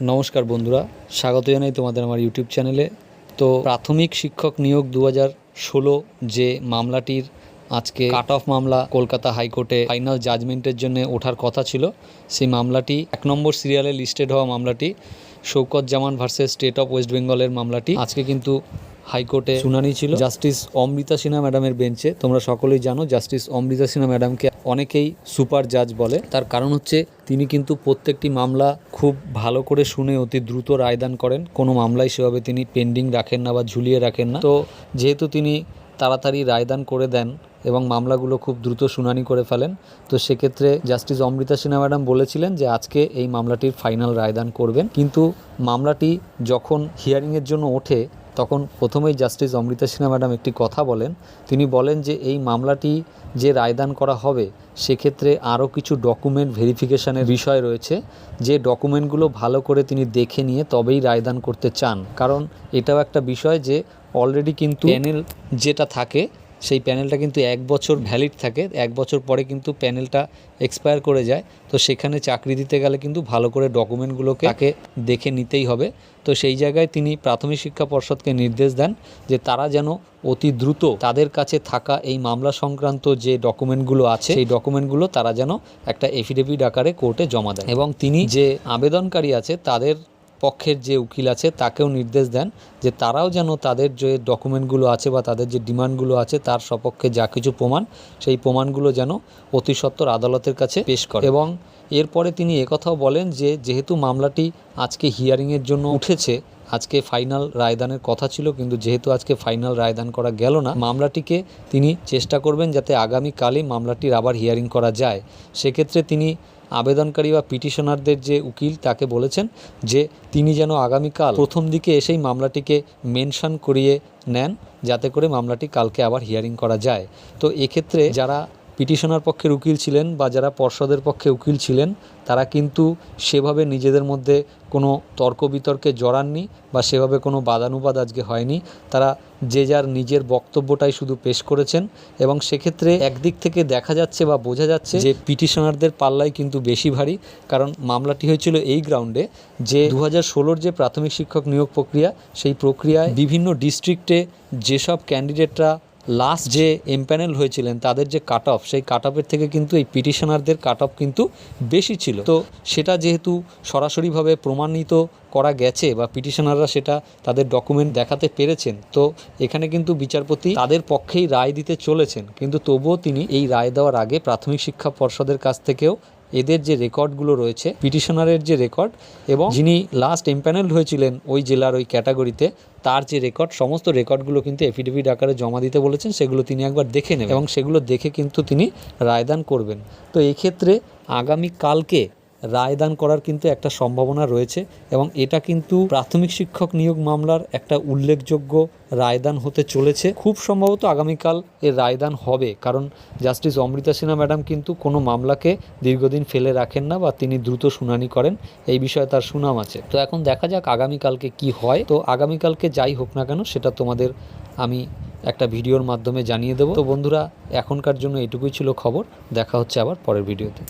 নমস্কার বন্ধুরা, স্বাগত জানাই তোমাদের আমার ইউটিউব চ্যানেলে তো প্রাথমিক শিক্ষক নিয়োগ দু ষোলো যে মামলাটির আজকে কাট অফ মামলা কলকাতা হাইকোর্টে ফাইনাল জাজমেন্টের জন্য ওঠার কথা ছিল, সেই মামলাটি এক নম্বর সিরিয়ালে লিস্টেড হওয়া মামলাটি Shaukat Zaman versus state of west বেঙ্গলের মামলাটি। আজকে কিন্তু হাইকোর্টে শুনানি ছিল। জাস্টিস অমৃতা সিনহা ম্যাডামের বেঞ্চে। তোমরা সকলেই জানো জাস্টিস অমৃতা সিনহা ম্যাডামকে অনেকেই সুপার জাজ বলে। তার কারণ হচ্ছে তিনি কিন্তু প্রত্যেকটি মামলা খুব ভালো করে শুনে অতি দ্রুত রায়দান করেন। কোনো মামলায় সেভাবে তিনি পেন্ডিং রাখেন না বা ঝুলিয়ে রাখেন না। তো যেহেতু তিনি তাড়াতাড়ি রায়দান করে দেন এবং মামলাগুলো খুব দ্রুত শুনানি করে ফেলেন তো সেক্ষেত্রে জাস্টিস অমৃতা সিনহা ম্যাডাম বলেছিলেন যে আজকে এই মামলাটির ফাইনাল রায়দান করবেন। কিন্তু মামলাটি যখন হিয়ারিংয়ের জন্য ওঠে তখন প্রথমেই জাস্টিস অমৃতা সিনহা ম্যাডাম একটি কথা বলেন। তিনি বলেন যে এই মামলাটি যে রায়দান করা হবে সেক্ষেত্রে আরও কিছু ডকুমেন্ট ভেরিফিকেশনের বিষয় রয়েছে। যে ডকুমেন্টগুলো ভালো করে তিনি দেখে নিয়ে তবেই রায়দান করতে চান। কারণ এটাও একটা বিষয় যে অলরেডি কিন্তু প্যানেল যেটা থাকে সেই প্যানেলটা কিন্তু এক বছর ভ্যালিড থাকে। এক বছর পরে কিন্তু প্যানেলটা এক্সপায়ার করে যায়। তো সেখানে চাকরি দিতে গেলে কিন্তু ভালো করে ডকুমেন্টগুলোকে তাকে দেখে নিতেই হবে। তো সেই জায়গায় তিনি প্রাথমিক শিক্ষা পর্ষদকে নির্দেশ দেন যে তারা যেন অতি দ্রুত তাদের কাছে থাকা এই মামলা সংক্রান্ত যে ডকুমেন্টগুলো আছে, সেই ডকুমেন্টগুলো তারা যেন একটা এফিডেভিট আকারে কোর্টে জমা দেন এবং তিনি যে আবেদনকারী আছে, তাদের পক্ষের যে উকিল আছে তাকেও নির্দেশ দেন যে তারাও যেন তাদের যে ডকুমেন্টগুলো আছে বা তাদের যে ডিমান্ডগুলো আছে তার সপক্ষে যা কিছু প্রমাণ, সেই প্রমাণগুলো যেন অতি আদালতের কাছে পেশ করে। এবং এরপরে তিনি একথাও বলেন যে যেহেতু মামলাটি আজকে হিয়ারিংয়ের জন্য উঠেছে, আজকে ফাইনাল রায়দানের কথা ছিল, কিন্তু যেহেতু আজকে ফাইনাল রায়দান করা গেল না, মামলাটিকে তিনি চেষ্টা করবেন যাতে আগামীকালই মামলাটির আবার হিয়ারিং করা যায়। সেক্ষেত্রে তিনি আবেদনকারী বা পিটিশনারদের যে উকিল তাকে বলেছেন যে তিনি যেন আগামীকাল প্রথম দিকে এসেই মামলাটিকে মেনশন করিয়ে নেন, যাতে করে মামলাটি কালকে আবার হিয়ারিং করা যায়। তো এক্ষেত্রে যারা পিটিশনার পক্ষের উকিল ছিলেন বা যারা পর্ষদের পক্ষে উকিল ছিলেন, তারা কিন্তু সেভাবে নিজেদের মধ্যে কোনো তর্ক বিতর্কে জড়াননি বা সেভাবে কোনো বাদানুবাদ আজকে হয়নি। তারা যে যার নিজের বক্তব্যটাই শুধু পেশ করেছেন এবং সেক্ষেত্রে একদিক থেকে দেখা যাচ্ছে বা বোঝা যাচ্ছে যে পিটিশনারদের পাল্লাই কিন্তু বেশি ভারী, কারণ মামলাটি হয়েছিল এই গ্রাউন্ডে যে দু হাজার যে প্রাথমিক শিক্ষক নিয়োগ প্রক্রিয়া, সেই প্রক্রিয়ায় বিভিন্ন ডিস্ট্রিক্টে যেসব ক্যান্ডিডেটরা লাস্ট যে এমপ্যানেল হয়েছিলেন, তাদের যে কাট অফ সেই কাট অফের থেকে কিন্তু এই পিটিশনারদের কাট অফ কিন্তু বেশি ছিল। তো সেটা যেহেতু সরাসরিভাবে প্রমাণিত করা গেছে বা পিটিশনাররা সেটা তাদের ডকুমেন্ট দেখাতে পেরেছেন, তো এখানে কিন্তু বিচারপতি তাদের পক্ষেই রায় দিতে চলেছেন। কিন্তু তবুও তিনি এই রায় দেওয়ার আগে প্রাথমিক শিক্ষা পর্ষদের কাছ থেকেও এদের যে রেকর্ডগুলো রয়েছে, পিটিশনারের যে রেকর্ড এবং যিনি লাস্ট এমপ্যানেল হয়েছিলেন ওই জেলার ওই ক্যাটাগরিতে, তার যে রেকর্ড, সমস্ত রেকর্ডগুলো কিন্তু এফিডেভিট আকারে জমা দিতে বলেছেন, সেগুলো তিনি একবার দেখে নেবেন। এবং সেগুলো দেখে কিন্তু তিনি রায়দান করবেন। তো এক্ষেত্রে আগামী কালকে রায়দান করার কিন্তু একটা সম্ভাবনা রয়েছে এবং এটা কিন্তু প্রাথমিক শিক্ষক নিয়োগ মামলার একটা উল্লেখযোগ্য রায়দান হতে চলেছে। খুব সম্ভবত আগামীকাল এর রায়দান হবে কারণ জাস্টিস অমৃতা সিনহা ম্যাডাম কিন্তু কোনো মামলাকে দীর্ঘদিন ফেলে রাখেন না বা তিনি দ্রুত শুনানি করেন। এই বিষয়ে তার সুনাম আছে। তো এখন দেখা যাক আগামীকালকে কি হয়। তো আগামীকালকে যাই হোক না কেন সেটা তোমাদের আমি একটা ভিডিওর মাধ্যমে জানিয়ে দেবো। তো বন্ধুরা, এখনকার জন্য এটুকুই ছিল খবর। দেখা হচ্ছে আবার পরের ভিডিওতে।